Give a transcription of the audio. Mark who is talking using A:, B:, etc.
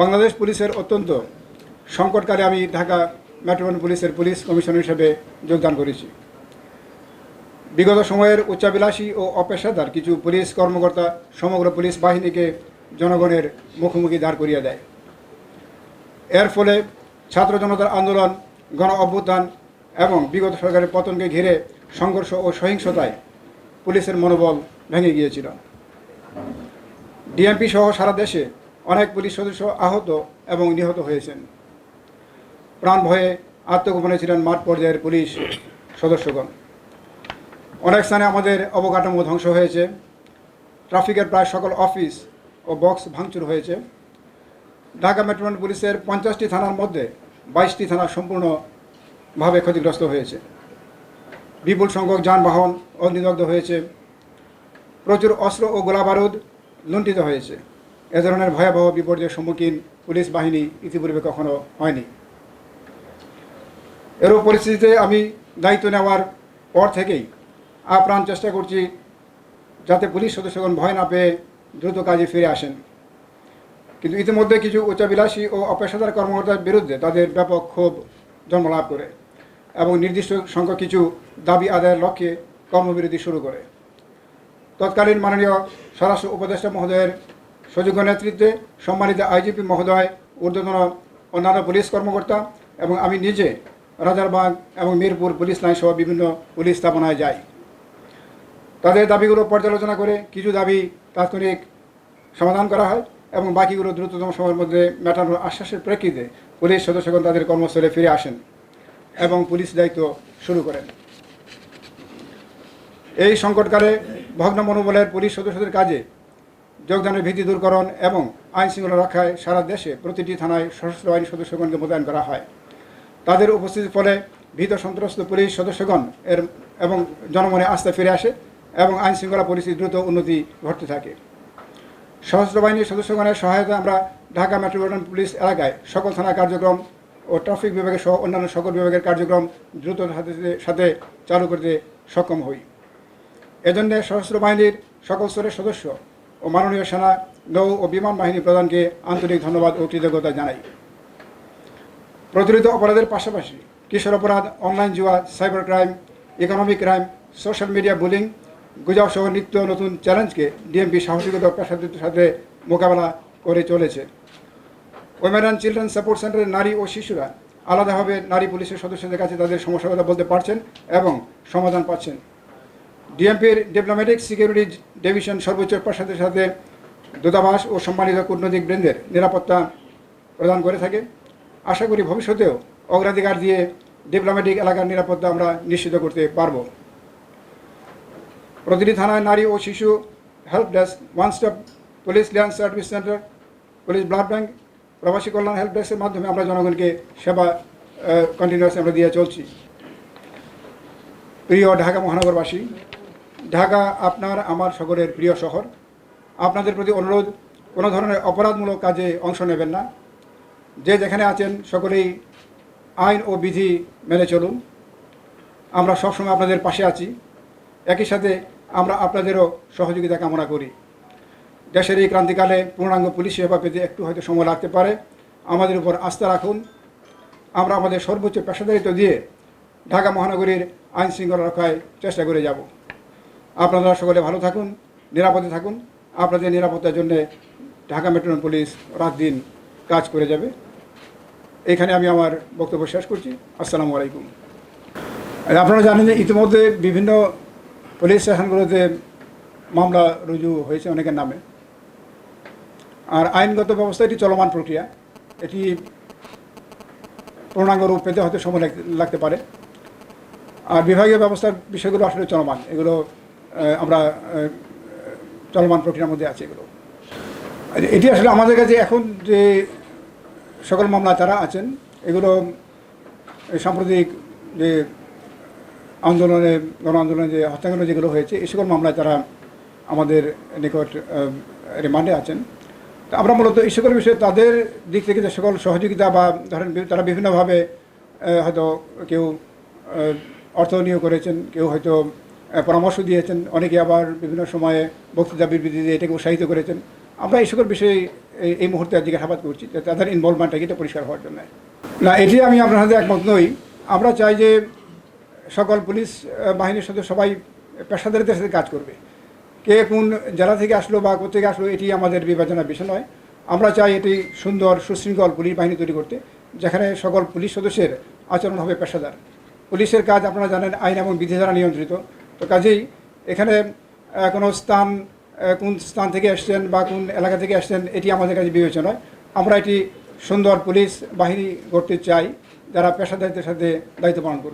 A: বাংলাদেশ পুলিশের অত্যন্ত সংকটকালে আমি ঢাকা মেট্রোপলিটন পুলিশের পুলিশ কমিশনার হিসেবে যোগদান করেছি। বিগত সময়ের উচ্চাবিলাসী ও অপেশাদার কিছু পুলিশ কর্মকর্তা সমগ্র পুলিশ বাহিনীকে জনগণের মুখোমুখি দাঁড় করিয়ে দেয়। এর ফলে ছাত্র জনতার আন্দোলন, গণ অভ্যুত্থান এবং বিগত সরকারের পতনকে ঘিরে সংঘর্ষ ও সহিংসতায় পুলিশের মনোবল ভেঙে গিয়েছিল। ডিএমপি সহ সারা দেশে অনেক পুলিশ সদস্য আহত এবং নিহত হয়েছেন। প্রাণ ভয়ে আত্মগোপনে ছিলেন মাঠ পর্যায়ের পুলিশ সদস্যগণ। অনেক স্থানে আমাদের অবকাঠামো ধ্বংস হয়েছে। ট্রাফিকের প্রায় সকল অফিস ও বক্স ভাঙচুর হয়েছে। ঢাকা মেট্রোপলিটন পুলিশের পঞ্চাশটি থানার মধ্যে বাইশটি থানা সম্পূর্ণভাবে ক্ষতিগ্রস্ত হয়েছে। বিপুল সংখ্যক যানবাহন অগ্নিদগ্ধ হয়েছে। প্রচুর অস্ত্র ও গোলাবারুদ লুণ্ঠিত হয়েছে। এ ধরনের ভয়াবহ বিপর্যয়ের সম্মুখীন পুলিশ বাহিনী ইতিপূর্বে কখনো হয়নি। এরও পরিস্থিতিতে আমি দায়িত্ব নেওয়ার পর থেকেই আপ্রাণ চেষ্টা করছি যাতে পুলিশ সদস্যগণ ভয় না পেয়ে দ্রুত কাজে ফিরে আসেন। কিন্তু ইতিমধ্যে কিছু উচ্চাবিলাসী ও অপেশাদার কর্মকর্তার বিরুদ্ধে তাদের ব্যাপক ক্ষোভ জন্মলাভ করে এবং নির্দিষ্ট সংখ্যক কিছু দাবি আদায়ের লক্ষ্যে কর্মবিরতি শুরু করে। তৎকালীন মাননীয় স্বরাষ্ট্র উপদেষ্টা মহোদয়ের সুযোগ্য নেতৃত্বে সম্মানিত আইজিপি মহোদয়, ঊর্ধ্বতন অন্যান্য পুলিশ কর্মকর্তা এবং আমি নিজে রাজারবাগ এবং মিরপুর পুলিশ লাইন সহ বিভিন্ন পুলিশ স্থাপনায় যাই। তাদের দাবিগুলো পর্যালোচনা করে কিছু দাবি তাৎক্ষণিক সমাধান করা হয় এবং বাকিগুলো দ্রুততম সময়ের মধ্যে মেটানোর আশ্বাসের প্রেক্ষিতে পুলিশ সদস্যগণ তাদের কর্মস্থলে ফিরে আসেন এবং পুলিশ দায়িত্ব শুরু করেন। এই সংকটকালে ভগ্ন মনোবলের পুলিশ সদস্যদের কাজে যোগদানের ভীতি দূরকরণ এবং আইন শৃঙ্খলা রক্ষায় সারা দেশে প্রতিটি থানায় সশস্ত্র আইন সদস্যগণকে মোতায়েন করা হয়। তাদের উপস্থিতির ফলে ভীত সন্ত্রস্ত পুলিশ সদস্যগণ এর এবং জনমনে আস্থা ফিরে আসে এবং আইন শৃঙ্খলা পরিস্থিতি দ্রুত উন্নতি ঘটতে থাকে। সশস্ত্র বাহিনীর সদস্যগণের সহায়তা আমরা ঢাকা মেট্রোপলিটন পুলিশ এলাকায় সকল থানা কার্যক্রম ও ট্রাফিক বিভাগের সহ অন্যান্য সকল বিভাগের কার্যক্রম দ্রুত সাথে চালু করতে সক্ষম হই। এজন্য সশস্ত্র বাহিনীর সকল স্তরের সদস্য ও মাননীয় সেনা নৌ ও বিমান বাহিনী প্রধানকে আন্তরিক ধন্যবাদ ও কৃতজ্ঞতা জানাই। প্রচলিত অপরাধের পাশাপাশি কিশোর অপরাধ, অনলাইন জুয়া, cyber crime, economic crime, social media bullying, গুজব সহ নিত্য নতুন চ্যালেঞ্জকে ডিএমপি সাহসিকতা ও পেশাদারিত্বের সাথে মোকাবেলা করে চলেছে। ওমেন অ্যান্ড চিলড্রেন সাপোর্ট সেন্টারের নারী ও শিশুরা আলাদাভাবে নারী পুলিশের সদস্যদের কাছে তাদের সমস্যার কথা বলতে পারছেন এবং সমাধান পাচ্ছেন। ডিএমপির ডিপ্লোম্যাটিক সিকিউরিটি ডিভিশন সর্বোচ্চ প্রসাদের সাথে দূতাবাস ও সম্মানিত কূটনৈতিক বৃন্দের নিরাপত্তা প্রদান করে থাকে। আশা করি ভবিষ্যতেও অগ্রাধিকার দিয়ে ডিপ্লোম্যাটিক এলাকার নিরাপত্তা আমরা নিশ্চিত করতে পারব। প্রতিটি থানায় নারী ও শিশু help desk one stop police land service centre police blood bank প্রবাসী কল্যাণ হেল্প ডেস্কের মাধ্যমে আমরা জনগণকে সেবা কন্টিনিউয়াস আমরা দিয়ে চলছি। প্রিয় ঢাকা মহানগরবাসী ঢাকা আপনার আমার সকলের প্রিয় শহর। আপনাদের প্রতি অনুরোধ, কোনো ধরনের অপরাধমূলক কাজে অংশ নেবেন না। যে যেখানে আছেন, সকলেই আইন ও বিধি মেনে চলুন। আমরা সবসময় আপনাদের পাশে আছি। একই সাথে আমরা আপনাদেরও সহযোগিতা কামনা করি। দেশের এই ক্রান্তিকালে পূর্ণাঙ্গ পুলিশ সেবা পেতে একটু হয়তো সময় লাগতে পারে। আমাদের উপর আস্থা রাখুন। আমরা আমাদের সর্বোচ্চ পেশাদারিত্ব দিয়ে ঢাকা মহানগরীর আইন শৃঙ্খলা রক্ষায় চেষ্টা করে যাব। আপনারা সকলে ভালো থাকুন, নিরাপদে থাকুন। আপনাদের নিরাপত্তার জন্য ঢাকা মেট্রোপলিটন পুলিশ রাত দিন কাজ করে যাবে। এখানে আমি আমার বক্তব্য শেষ করছি। আসসালামু আলাইকুম। আপনারা জানেন যে ইতিমধ্যে বিভিন্ন পুলিশ স্টেশনগুলোতে মামলা রুজু হয়েছে অনেকের নামে। আর আইনগত ব্যবস্থা, এটি চলমান প্রক্রিয়া। এটি পূর্ণাঙ্গ রূপ পেতে হয়তো সময় লাগ- লাগতে পারে। আর বিভাগীয় ব্যবস্থার বিষয়গুলো আসলে চলমান। এগুলো আমরা চলমান প্রক্রিয়ার মধ্যে আছে এগুলো। আর এটি আসলে আমাদের কাছে এখন যে সকল মামলা তারা আছেন এগুলো সাম্প্রতিক যে আন্দোলনে গণ আন্দোলনে যে হত্যাকাণ্ড যেগুলো হয়েছে এই সকল মামলায় তারা আমাদের নিকট রিমান্ডে আছেন। তো আমরা মূলত এই সকল বিষয়ে তাদের দিক থেকে যে সকল সহযোগিতা বা ধরেন তারা বিভিন্নভাবে হয়তো কেউ আহ, অর্থ নিয়োগ করেছেন কেউ হয়তো পরামর্শ দিয়েছেন। অনেকে আবার বিভিন্ন সময়ে বক্তৃতা বিবৃতি দিয়ে এটাকে উৎসাহিত করেছেন। আমরা এই সকল বিষয়ে এই- মুহূর্তে জিজ্ঞাসাবাদ করছি তাদের ইনভলভমেন্টটা এটা পরিষ্কার হওয়ার জন্য। না, এটি আমি আপনার সাথে একমত নই। আমরা চাই যে সকল পুলিশ বাহিনীর সাথে সবাই পেশাদারিদের সাথে কাজ করবে। কে কোন জেলা থেকে আসলো বা কোথেকে আসলো, এটি আমাদের বিবেচনার বিষয় নয়। আমরা চাই এটি সুন্দর, সুশৃঙ্খল পুলিশ বাহিনী তৈরি করতে, যেখানে সকল পুলিশ সদস্যের আচরণ হবে পেশাদার। পুলিশের কাজ আপনারা জানেন, আইন এবং বিধি দ্বারা নিয়ন্ত্রিত। তো কাজেই এখানে কোনো স্থান কোন স্থান থেকে আসছেন বা কোন এলাকা থেকে আসছেন এটি আমাদের কাছে বিবেচনা আমরা এটি সুন্দর পুলিশ বাহিনী করতে চাই, যারা পেশাদারিত্বের সাথে দায়িত্ব পালন করবে।